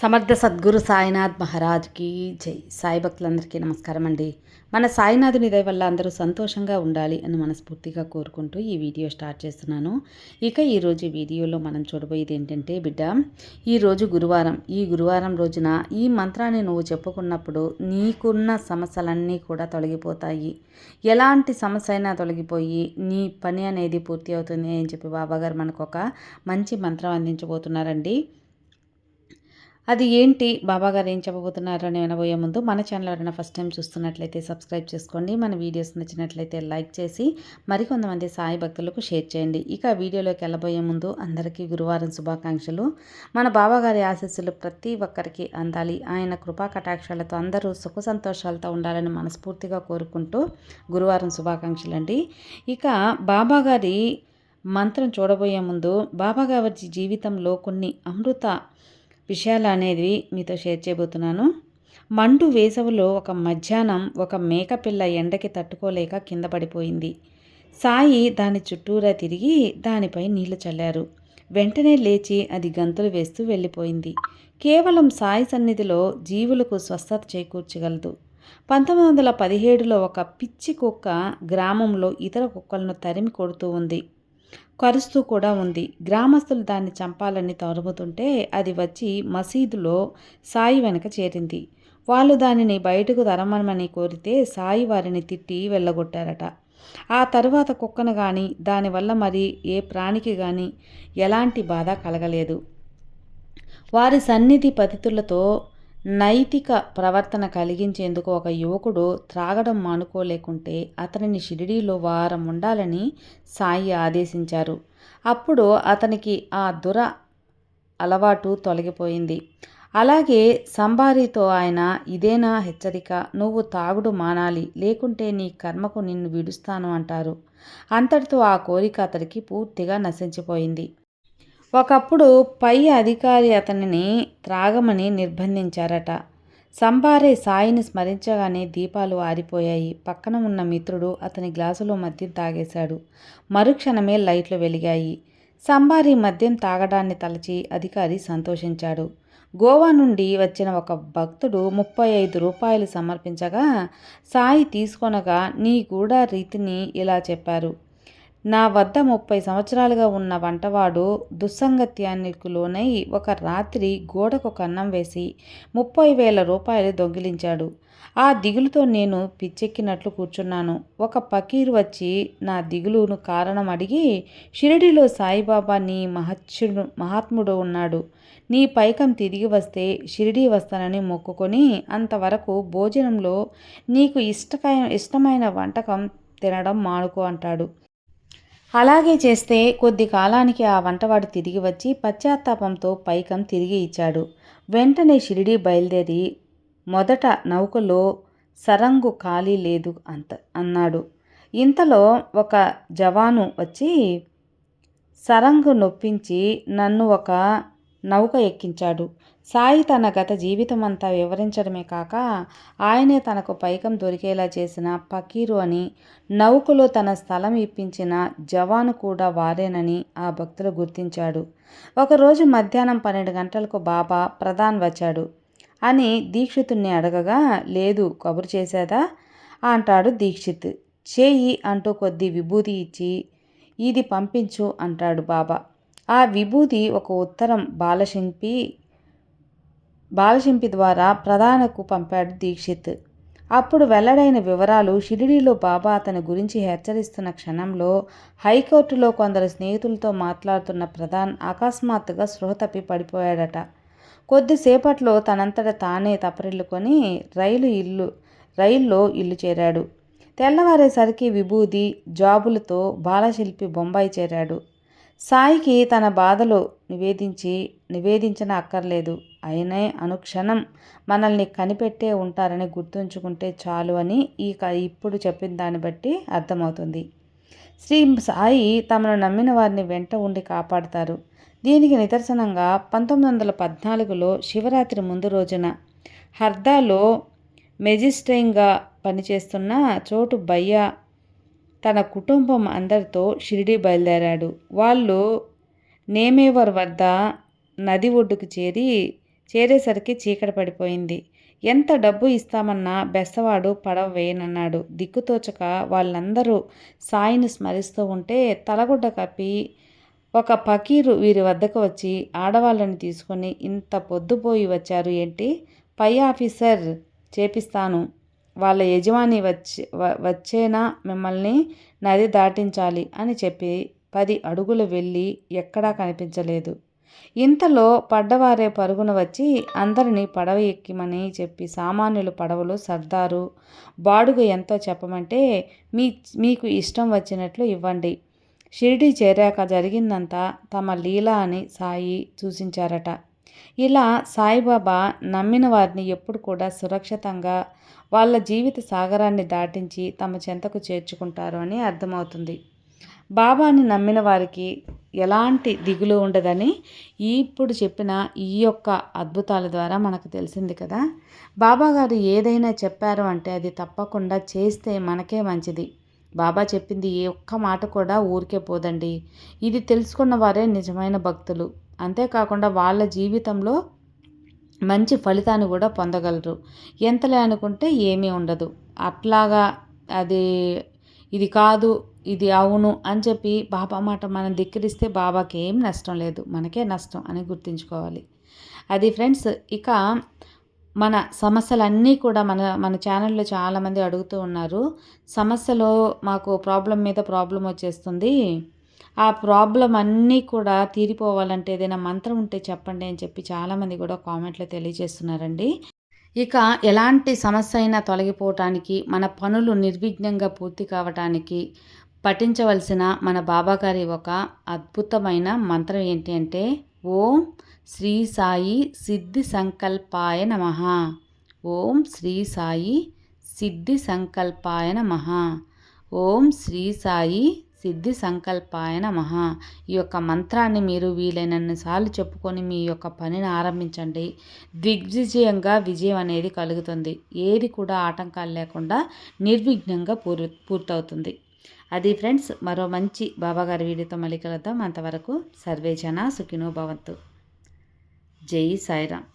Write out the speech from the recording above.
సమర్థ సద్గురు సాయినాథ్ మహారాజ్కి జై. సాయి భక్తులందరికీ నమస్కారం అండి. మన సాయినాథుని దయ వల్ల అందరూ సంతోషంగా ఉండాలి అని మనస్ఫూర్తిగా కోరుకుంటూ ఈ వీడియో స్టార్ట్ చేస్తున్నాను. ఇక ఈరోజు వీడియోలో మనం చూడబోయేది ఏంటంటే బిడ్డ ఈరోజు గురువారం. ఈ గురువారం రోజున ఈ మంత్రాన్ని నువ్వు చెప్పుకున్నప్పుడు నీకున్న సమస్యలన్నీ కూడా తొలగిపోతాయి. ఎలాంటి సమస్య అయినా తొలగిపోయి నీ పని అనేది పూర్తి అవుతుంది అని చెప్పి బాబాగారు మనకు ఒక మంచి మంత్రం అందించబోతున్నారండి. అది ఏంటి? బాబాగారు ఏం చెప్పబోతున్నారు అని వినబోయే ముందు మన ఛానల్ ఎవరైనా ఫస్ట్ టైం చూస్తున్నట్లయితే సబ్స్క్రైబ్ చేసుకోండి. మన వీడియోస్ నచ్చినట్లయితే లైక్ చేసి మరికొంతమంది సాయి భక్తులకు షేర్ చేయండి. ఇక వీడియోలోకి వెళ్ళబోయే ముందు అందరికీ గురువారం శుభాకాంక్షలు. మన బాబాగారి ఆశీస్సులు ప్రతి ఒక్కరికి అందాలి. ఆయన కృపా కటాక్షాలతో అందరూ సుఖ సంతోషాలతో ఉండాలని మనస్ఫూర్తిగా కోరుకుంటూ గురువారం శుభాకాంక్షలు అండి ఇక బాబాగారి మంత్రం చూడబోయే ముందు బాబాగారి జీవితంలో కొన్ని అమృత విషయాలు అనేది మీతో షేర్ చేయబోతున్నాను. మంటు వేసవిలో ఒక మధ్యాహ్నం ఒక మేకపిల్ల ఎండకి తట్టుకోలేక కింద పడిపోయింది. సాయి దాని చుట్టూరా తిరిగి దానిపై నీళ్ళు చల్లారు. వెంటనే లేచి అది గంతులు వేస్తూ వెళ్ళిపోయింది. కేవలం సాయి సన్నిధిలో జీవులకు స్వస్థత చేకూర్చగలదు. పంతొమ్మిది వందల పదిహేడులో ఒక పిచ్చి కుక్క గ్రామంలో ఇతర కుక్కలను తరిమి కొడుతూ ఉంది. కరుస్తూ కూడా ఉంది. గ్రామస్తులు దాన్ని చంపాలని తరుముతుంటే అది వచ్చి మసీదులో సాయి వెనక చేరింది. వాళ్ళు దానిని బయటకు తరమనమని కోరితే సాయి వారిని తిట్టి వెళ్ళగొట్టారట. ఆ తరువాత కుక్కను కానీ దానివల్ల మరి ఏ ప్రాణికి కానీ ఎలాంటి బాధ కలగలేదు. వారి సన్నిధి పతితులతో నైతిక ప్రవర్తన కలిగించేందుకు ఒక యువకుడు త్రాగడం మానుకోలేకుంటే అతనిని షిరిడీలో వారం ఉండాలని సాయి ఆదేశించారు. అప్పుడు అతనికి ఆ దుర అలవాటు తొలగిపోయింది. అలాగే సంబారితో ఆయన ఇదేనా హెచ్చరిక? నువ్వు తాగుడు మానాలి. లేకుంటే నీ కర్మకు నిన్ను విడుస్తాను అంటారు. అంతటితో ఆ కోరిక అతడికి పూర్తిగా నశించిపోయింది. ఒకప్పుడు పై అధికారి అతనిని త్రాగమని నిర్బంధించారట. సంబారే సాయిని స్మరించగానే దీపాలు ఆరిపోయాయి. పక్కన ఉన్న మిత్రుడు అతని గ్లాసులో మద్యం తాగేశాడు. మరుక్షణమే లైట్లు వెలిగాయి. సంబారి మద్యం తాగడాన్ని తలచి అధికారి సంతోషించాడు. గోవా నుండి వచ్చిన ఒక భక్తుడు ముప్పై ఐదు రూపాయలు సమర్పించగా సాయి తీసుకొనగా నీ గూఢ రీతిని ఇలా చెప్పారు. నా వద్ద ముప్పై సంవత్సరాలుగా ఉన్న వంటవాడు దుస్సంగత్యానికి లోనై ఒక రాత్రి గోడకు కన్నం వేసి ముప్పై వేల రూపాయలు దొంగిలించాడు. ఆ దిగులుతో నేను పిచ్చెక్కినట్లు కూర్చున్నాను. ఒక పకీరు వచ్చి నా దిగులును కారణం అడిగి షిరిడిలో సాయిబాబా నీ మహత్యుడు మహాత్ముడు ఉన్నాడు. నీ పైకం తిరిగి వస్తే షిరిడి వస్తానని మొక్కుకొని అంతవరకు భోజనంలో నీకు ఇష్టకై ఇష్టమైన వంటకం తినడం మానుకో అంటాడు. అలాగే చేస్తే కొద్ది కాలానికి ఆ వంటవాడు తిరిగి వచ్చి పశ్చాత్తాపంతో పైకం తిరిగి ఇచ్చాడు. వెంటనే షిరిడి బయలుదేరి మొదట నౌకలో సరంగు ఖాళీ లేదు అంత అన్నాడు. ఇంతలో ఒక జవాను వచ్చి సరంగు నొప్పించి నన్ను ఒక నౌక ఎక్కించాడు. సాయి తన గత జీవితమంతా వివరించడమే కాక ఆయనే తనకు పైకం దొరికేలా చేసిన పకీరు అని నౌకలో తన స్థలం ఇప్పించిన జవాను కూడా వారేనని ఆ భక్తులు గుర్తించాడు. ఒకరోజు మధ్యాహ్నం పన్నెండు గంటలకు బాబా ప్రధాన్ వచ్చాడు. అని దీక్షితుణ్ణి అడగగా లేదు కబురు చేసేదా అంటాడు దీక్షిత్. చేయి అంటూ కొద్ది విభూతి ఇచ్చి ఇది పంపించు అంటాడు బాబా. ఆ విభూతి ఒక ఉత్తరం బాలశింపి బాలశింపి ద్వారా ప్రధానకు పంపాడు దీక్షిత్. అప్పుడు వెల్లడైన వివరాలు షిరిడీలో బాబా అతని గురించి హెచ్చరిస్తున్న క్షణంలో హైకోర్టులో కొందరు స్నేహితులతో మాట్లాడుతున్న ప్రధాన్ అకస్మాత్తుగా స్పృహ తప్పి పడిపోయాడట. కొద్దిసేపట్లో తనంతట తానే తపరిల్లుకొని రైలు ఇల్లు రైల్లో ఇల్లు చేరాడు. తెల్లవారేసరికి విభూది జాబులతో బాలశిల్పి బొంబాయి చేరాడు. సాయికి తన బాధలు నివేదించి నివేదించిన అక్కర్లేదు. అయినే అనుక్షణం మనల్ని కనిపెట్టే ఉంటారని గుర్తుంచుకుంటే చాలు అని ఈ ఇప్పుడు చెప్పిన దాన్ని బట్టి అర్థమవుతుంది. శ్రీ సాయి తమను నమ్మిన వారిని వెంట ఉండి కాపాడుతారు. దీనికి నిదర్శనంగా పంతొమ్మిది వందల పద్నాలుగులో శివరాత్రి ముందు రోజున హర్దాలో మెజిస్ట్రేయింగ్గా పనిచేస్తున్న చోటు బయ్య తన కుటుంబం అందరితో షిరిడి బయలుదేరాడు. వాళ్ళు నేమేవర్ వద్ద నది ఒడ్డుకు చేరి చేరేసరికి చీకటి పడిపోయింది. ఎంత డబ్బు ఇస్తామన్నా బెస్సవాడు పడవ వేయనన్నాడు దిక్కుతోచక వాళ్ళందరూ సాయిని స్మరిస్తూ ఉంటే తలగుడ్డ కప్పి ఒక పకీరు వీరి వద్దకు వచ్చి ఆడవాళ్ళని తీసుకొని ఇంత పొద్దుపోయి వచ్చారు ఏంటి? పై ఆఫీసర్ చేపిస్తాను. వాళ్ళ యజమాని వచ్చి వచ్చేనా మిమ్మల్ని నది దాటించాలి అని చెప్పి పది అడుగులు వెళ్ళి ఎక్కడా కనిపించలేదు. ఇంతలో పడ్డవారే పరుగున వచ్చి అందరినీ పడవ ఎక్కిమని చెప్పి సామాన్యులు పడవలు సర్దారు బాడుగు ఎంతో చెప్పమంటే మీ మీకు ఇష్టం వచ్చినట్లు ఇవ్వండి. షిరిడి చేరాక జరిగిందంతా తమ లీల అని సాయి సూచించారట. ఇలా సాయిబాబా నమ్మిన వారిని ఎప్పుడు కూడా సురక్షితంగా వాళ్ళ జీవిత సాగరాన్ని దాటించి తమ చెంతకు చేర్చుకుంటారు అని అర్థమవుతుంది. బాబాని నమ్మిన వారికి ఎలాంటి దిగులు ఉండదని ఇప్పుడు చెప్పిన ఈ యొక్క అద్భుతాల ద్వారా మనకు తెలిసింది కదా. బాబా గారు ఏదైనా చెప్పారు అంటే అది తప్పకుండా చేస్తే మనకే మంచిది. బాబా చెప్పింది ఏ ఒక్క మాట కూడా ఊరికే పోదండి. ఇది తెలుసుకున్న వారే నిజమైన భక్తులు. అంతేకాకుండా వాళ్ళ జీవితంలో మంచి ఫలితాన్ని కూడా పొందగలరు. ఎంతలే అనుకుంటే ఏమీ ఉండదు. అట్లాగా అది ఇది కాదు ఇది అవును అని చెప్పి బాబా మాట మనం ధిక్కరిస్తే బాబాకి ఏం నష్టం లేదు. మనకే నష్టం అని గుర్తుంచుకోవాలి. అది ఫ్రెండ్స్ ఇక మన సమస్యలన్నీ కూడా మన మన ఛానల్లో చాలామంది అడుగుతూ ఉన్నారు. సమస్యలో మాకు ప్రాబ్లం మీద ప్రాబ్లం వచ్చేస్తుంది. ఆ ప్రాబ్లం అన్నీ కూడా తీరిపోవాలంటే ఏదైనా మంత్రం ఉంటే చెప్పండి అని చెప్పి చాలామంది కూడా కామెంట్లో తెలియజేస్తున్నారండి. ఇక ఎలాంటి సమస్య అయినా తొలగిపోవటానికి మన పనులు నిర్విఘ్నంగా పూర్తి కావటానికి పఠించవలసిన మన బాబాగారి ఒక అద్భుతమైన మంత్రం ఏంటి అంటే ఓం శ్రీ సాయి సిద్ధి సంకల్పాయ నమ. ఓం శ్రీ సాయి సిద్ధి సంకల్పాయ నమ. ఓం శ్రీ సాయి సిద్ధి సంకల్పాయ నమ. ఈ యొక్క మంత్రాన్ని మీరు వీలైనన్నిసార్లు చెప్పుకొని మీ యొక్క పనిని ఆరంభించండి. దిగ్విజయంగా విజయం అనేది కలుగుతుంది. ఏది కూడా ఆటంకాలు లేకుండా నిర్విఘ్నంగా పూర్ పూర్తవుతుంది. అది ఫ్రెండ్స్ మరో మంచి బాబాగారి వీడియోతో మళ్ళీ కలుద్దాం. అంతవరకు సర్వేజన సుఖినో భవంతు. జై సాయిరామ్.